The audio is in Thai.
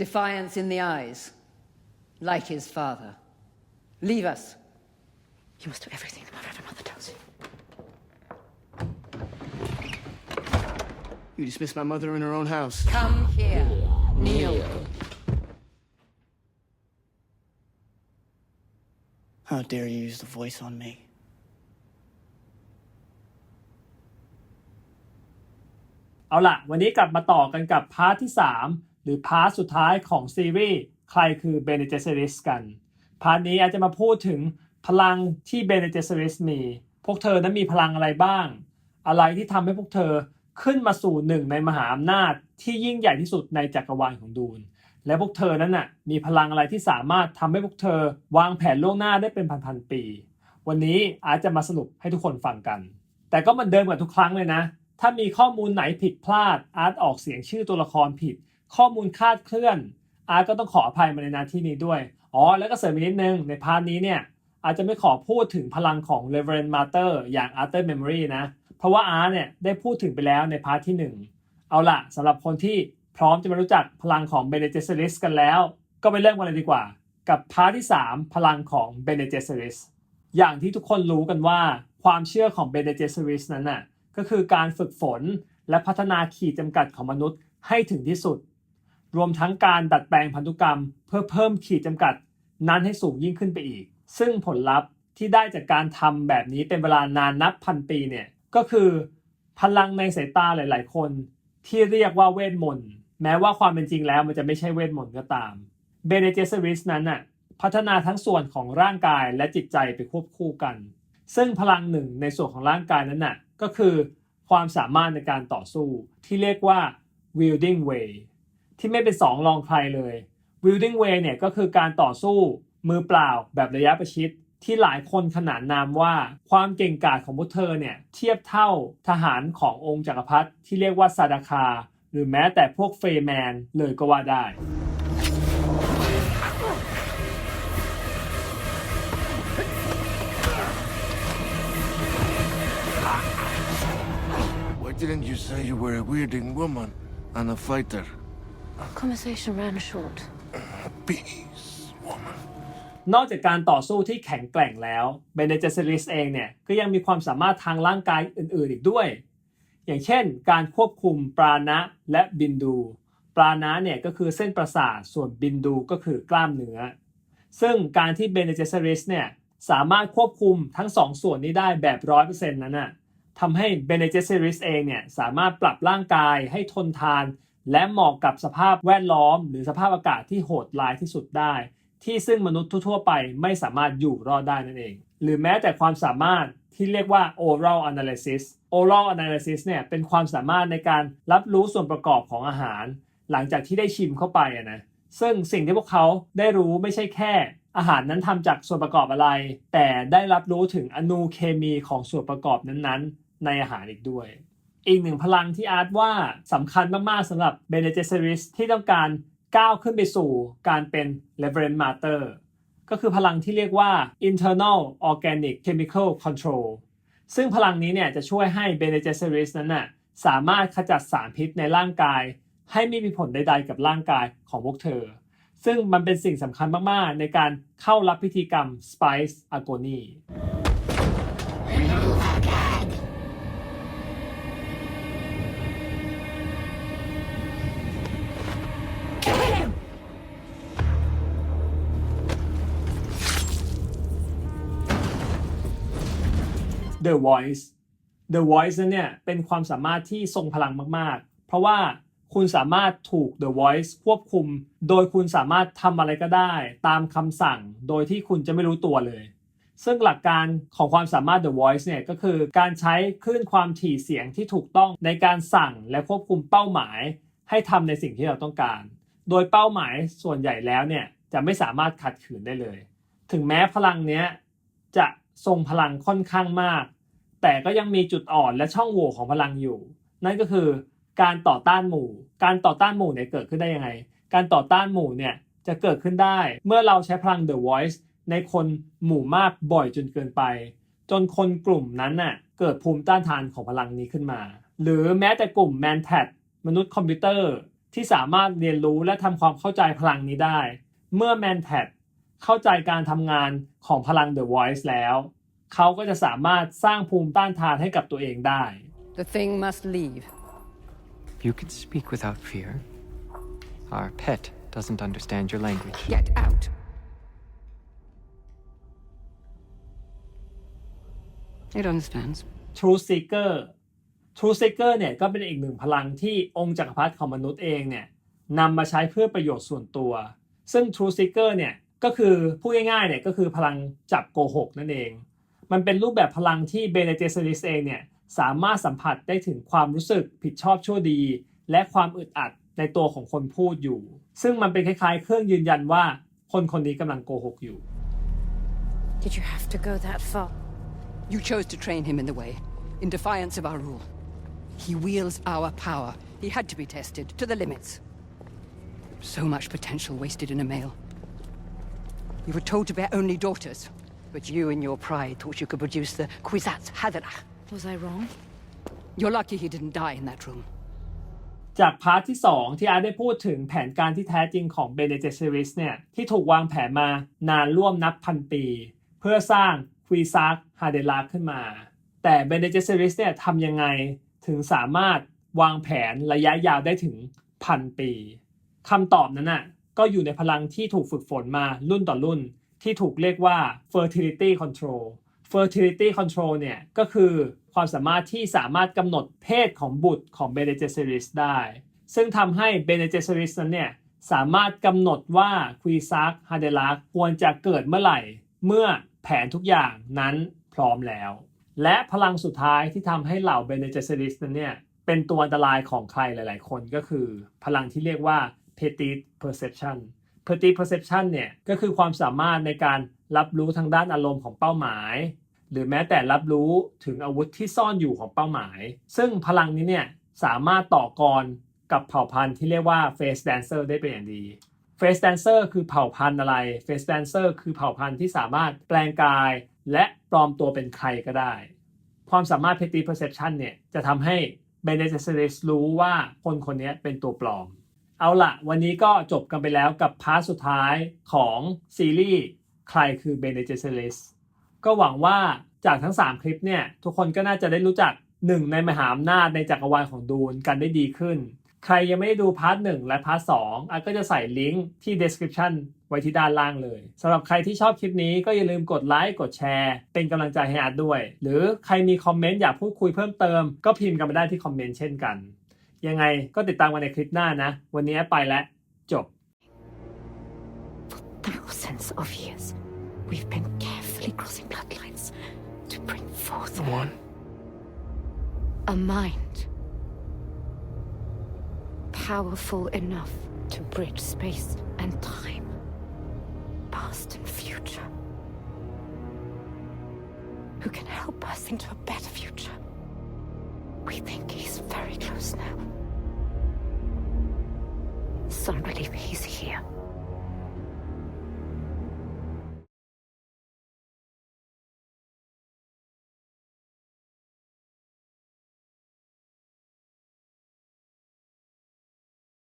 defiance in the eyes, like his father. Leave us. You must do everything that my Reverend Mother tells you. You dismissed my mother in her own house. Come here. Kneel. How dare you use the voice on me? เอาล่ะ วันนี้กลับมาต่อกันกับพาร์ทที่ 3 หรือพาร์ทสุดท้ายของซีรีส์ใครคือเบเนเจสริสกัน พาร์ทนี้อาจจะมาพูดถึงพลังที่เบเนเจสริสมี พวกเธอนั้นมีพลังอะไรบ้าง อะไรที่ทำให้พวกเธอขึ้นมาสู่หนึ่งในมหาอำนาจที่ยิ่งใหญ่ที่สุดในจักรวาลของดูน และพวกเธอนั้นน่ะมีพลังอะไรที่สามารถทำให้พวกเธอวางแผนล่วงหน้าได้เป็นพันๆปี วันนี้อาจจะมาสรุปให้ทุกคนฟังกัน แต่ก็เหมือนเดิมกับทุกครั้งเลยนะ ถ้ามีข้อมูลไหนผิดพลาดอาร์ตออกเสียงชื่อตัวละครผิด ข้อมูลคาดเคลื่อน อาร์ตก็ต้องขออภัยมาในนาที่นี้ด้วย อ๋อ แล้วก็เสริมอีกนิดนึง ในพาร์ทนี้เนี่ย อาจจะไม่ขอพูดถึงพลังของ Reverend Mater อย่าง Arthur Memory นะ เพราะว่าอาร์ตเนี่ยได้พูดถึงไปแล้วในพาร์ทที่ 1 เอาล่ะสำหรับคนที่พร้อมจะมารู้จักพลังของ Bene Gesserit กันแล้ว ก็ไปเริ่มกันเลยดีกว่า กับพาร์ทที่ 3 พลังของ Bene Gesserit อย่างที่ทุกคนรู้กันว่าความเชื่อของ Bene Gesserit นั้นน่ะก็คือการฝึกฝนและพัฒนาขีดจำกัดของมนุษย์ให้ถึงที่สุด รวมทั้งการดัดแปลงพันธุกรรม เพื่อเพิ่มขีดจำกัดนั้นให้สูงยิ่งขึ้นไปอีก ซึ่งผลลัพธ์ที่ได้จากการทำแบบนี้เป็นเวลานานนับพันปีเนี่ยก็คือ พลังในสายตาหลาย ๆ คนที่เรียกว่าเวทมนต์แม้ว่าความเป็นจริงแล้วมันจะไม่ใช่เวทมนต์ก็ตามเบเนเจสริสนั้นน่ะพัฒนาทั้งส่วนของร่างกายและจิตใจไปควบคู่กัน ซึ่งพลังหนึ่งในส่วนของร่างกายนั้นน่ะก็คือความสามารถในการต่อสู้ที่เรียกว่า wielding way ที่ไม่เป็นสองรองใครเลย wielding way เนี่ยก็คือการต่อสู้มือเปล่าแบบระยะประชิดที่หลายคนขนานนามว่าความเก่งกาจของพวกเธอเนี่ยเทียบเท่าทหารขององค์จักรพรรดิที่เรียกว่าซาดาคา หรือแม้แต่พวกเฟย์แมนเลยก็ว่าได้ Why didn't you say you were a weirding woman and a fighter? Conversation ran short. Peace, woman. นอกจากการต่อสู้ที่แข็งแกร่งแล้วเบเนเจสริสเองเนี่ยก็ยังมีความสามารถทางร่างกายอื่นๆอีกด้วย อย่างเช่น การควบคุมปราณะและบินดู ปราณะเนี่ยก็คือเส้นประสาทส่วนบินดูก็คือกล้ามเนื้อ ซึ่งการที่เบเนเจสริสเนี่ยสามารถควบคุมทั้งสองส่วนนี้ได้แบบร้อยเปอร์เซ็นต์นั้นน่ะทำให้เบเนเจสริสเองเนี่ยสามารถปรับร่างกายให้ทนทาน และเหมาะกับสภาพแวดล้อม หรือสภาพอากาศที่โหดร้ายที่สุดได้ ที่ซึ่งมนุษย์ทั่วไปไม่สามารถอยู่รอดได้นั่นเอง หรือแม้แต่ความสามารถที่เรียกว่า oral analysis oral analysis เนี่ยเป็นความสามารถในการรับรู้ส่วนประกอบของอาหาร หลังจากที่ได้ชิมเข้าไปนะซึ่งสิ่งที่พวกเขาได้รู้ไม่ใช่แค่ อาหารนั้นทำจากส่วนประกอบอะไร แต่ได้รับรู้ถึงอนูเคมีของส่วนประกอบนั้นๆ ในอาหารอีกด้วย อีกหนึ่งพลังที่อาร์ตว่าสำคัญมากๆสำหรับเบเนเจสริสที่ต้องการก้าวขึ้นไปสู่การเป็น Reverend Mater ก็คือพลังที่เรียกว่า internal organic chemical control ซึ่งพลังนี้เนี่ยจะช่วยให้ Bene Gesserit นั้นน่ะสามารถขจัดสารพิษในร่างกาย ให้ไม่มีผลใดๆกับร่างกายของพวกเธอ ซึ่งมันเป็นสิ่งสำคัญมากๆ ในการเข้ารับพิธีกรรม Spice Agony The Voice The Voice นั้นเนี่ยเป็นความสามารถที่ทรงพลังมาก ๆ เพราะว่าคุณสามารถถูก The Voice ควบคุม โดยคุณสามารถทำอะไรก็ได้ ตามคำสั่งโดยที่คุณจะไม่รู้ตัวเลย ซึ่งหลักการของความสามารถ The Voice เนี่ยก็คือการใช้คลื่นความถี่เสียงที่ถูกต้องในการสั่งและควบคุมเป้าหมาย ให้ทำในสิ่งที่เราต้องการ โดยเป้าหมายส่วนใหญ่แล้วเนี่ยจะไม่สามารถขัดขืนได้เลย ถึงแม้พลังเนี้ยจะ ทรงพลังค่อนข้างมาก แต่ก็ยังมีจุดอ่อนและช่องโหว่ของพลังอยู่ นั่นก็คือการต่อต้านหมู่ การต่อต้านหมู่เนี่ยเกิดขึ้นได้ยังไง การต่อต้านหมู่เนี่ยจะเกิดขึ้นได้ เมื่อเราใช้พลัง The Voice ในคนหมู่มากบ่อยจนเกินไป จนคนกลุ่มนั้นน่ะเกิดภูมิต้านทานของพลังนี้ขึ้นมา หรือแม้แต่กลุ่ม Man t a t มนุษย์คอมพิวเตอร์ที่สามารถเรียนรู้และทำความเข้าใจพลังนี้ได้ เมื่อแมนแทด เข้าใจการทำงานของพลัง The Voice แล้ว เขาก็จะสามารถสร้างภูมิต้านทานให้กับตัวเองได้ The thing must leave. You can speak without fear. Our pet doesn't understand your language. Get out. It understands. True Seeker True Seeker เนี่ยก็เป็นอีกหนึ่งพลังที่องค์จักรพรรดิของมนุษย์เองเนี่ยนำมาใช้เพื่อประโยชน์ส่วนตัว ซึ่ง True Seeker เนี่ย ก็คือพูดง่ายๆเนี่ยก็คือพลังจับโกหกนั่นเอง มันเป็นรูปแบบพลังที่เบเนเจสริสเองเนี่ยสามารถสัมผัสได้ถึงความรู้สึกผิดชอบชั่วดี และความอึดอัดในตัวของคนพูดอยู่ ซึ่งมันเป็นคล้ายๆ เครื่องยืนยันว่าคนคนนี้กำลังโกหกอยู่ Did you have to go that far? You chose to train him in the way, in defiance of our rule. He wields our power. He had to be tested to the limits. So much potential wasted in a male. You were told to bear only daughters, but you, in your pride, thought you could produce the Kwisatz Haderach. Was I wrong? You're lucky he didn't die in that room. จากพาร์ทที่ 2 ที่อาร์ตได้พูดถึงแผนการที่แท้จริงของเบเนเจเซริสเนี่ย ที่ถูกวางแผนมานานร่วมนับพันปี เพื่อสร้างควีซักฮาเดลาขึ้นมา แต่เบเนเจเซริสเนี่ยทำยังไงถึงสามารถวางแผนระยะยาวได้ถึงพันปีคำตอบนั้นน่ะ ก็อยู่ในพลังที่ถูกฝึกฝนมารุ่นต่อรุ่น ที่ถูกเรียกว่า fertility control fertility control เนี่ยก็คือความสามารถที่สามารถกำหนดเพศของบุตรของ Bene Gesserit ได้ ซึ่งทำให้ Bene Gesserit นั้นเนี่ยสามารถกำหนดว่า q u i s a c h a d e l a c ควรจะเกิดเมื่อไหร่ เมื่อแผนทุกอย่างนั้นพร้อมแล้ว และพลังสุดท้ายที่ทำให้เหล่า Bene Gesserit นั้นเนี่ยเป็นตัวอันตรายของใครหลาย ๆ คนก็คือ พลังที่เรียกว่า Petit Perception Petit Perception เนี่ยก็คือความสามารถในการรับรู้ทางด้านอารมณ์ของเป้าหมาย หรือแม้แต่รับรู้ถึงอาวุธที่ซ่อนอยู่ของเป้าหมาย ซึ่งพลังนี้เนี่ยสามารถต่อกรกับเผ่าพันธุ์ที่เรียกว่า Face Dancer ได้เป็นอย่างดี Face Dancer คือเผ่าพันธุ์อะไร Face Dancer คือเผ่าพันธุ์ที่สามารถแปลงกาย และปลอมตัวเป็นใครก็ได้ ความสามารถ Petty Perception เนี่ยจะทำให้ Bene Gesserit รู้ว่าคนคนนี้เป็นตัวปลอม เอาละวันนี้ก็จบกันไปแล้วกับพาร์ทสุดท้ายของซีรีส์ใครคือ Bene Gesserit ก็หวังว่าจากทั้ง 3 คลิปเนี่ย ทุกคนก็น่าจะได้รู้จักหนึ่งในมหาอำนาจในจักรวาลของดูนกันได้ดีขึ้น ใครยังไม่ได้ดูพาร์ทหนึ่งและพาร์ทสองอาร์ก็จะใส่ลิงก์ที่ description ไว้ที่ด้านล่างเลยสำหรับใครที่ชอบคลิปนี้ก็อย่าลืมกดไลค์กดแชร์ เป็นกำลังใจให้อาร์ตด้วย หรือใครมีคอมเมนต์อยากพูดคุยเพิ่มเติม ก็พิมพ์กันมาได้ที่คอมเมนต์เช่นกัน ยังไงก็ติดตามกันในคลิปหน้านะ วันนี้ไปแล้วจบ Thousands of years, we've been carefully crossing bloodlines to bring forth The one. a mind powerful enough to bridge space and time, past and future, who can help us into a better future. We think he's very close now. Some believe he's here.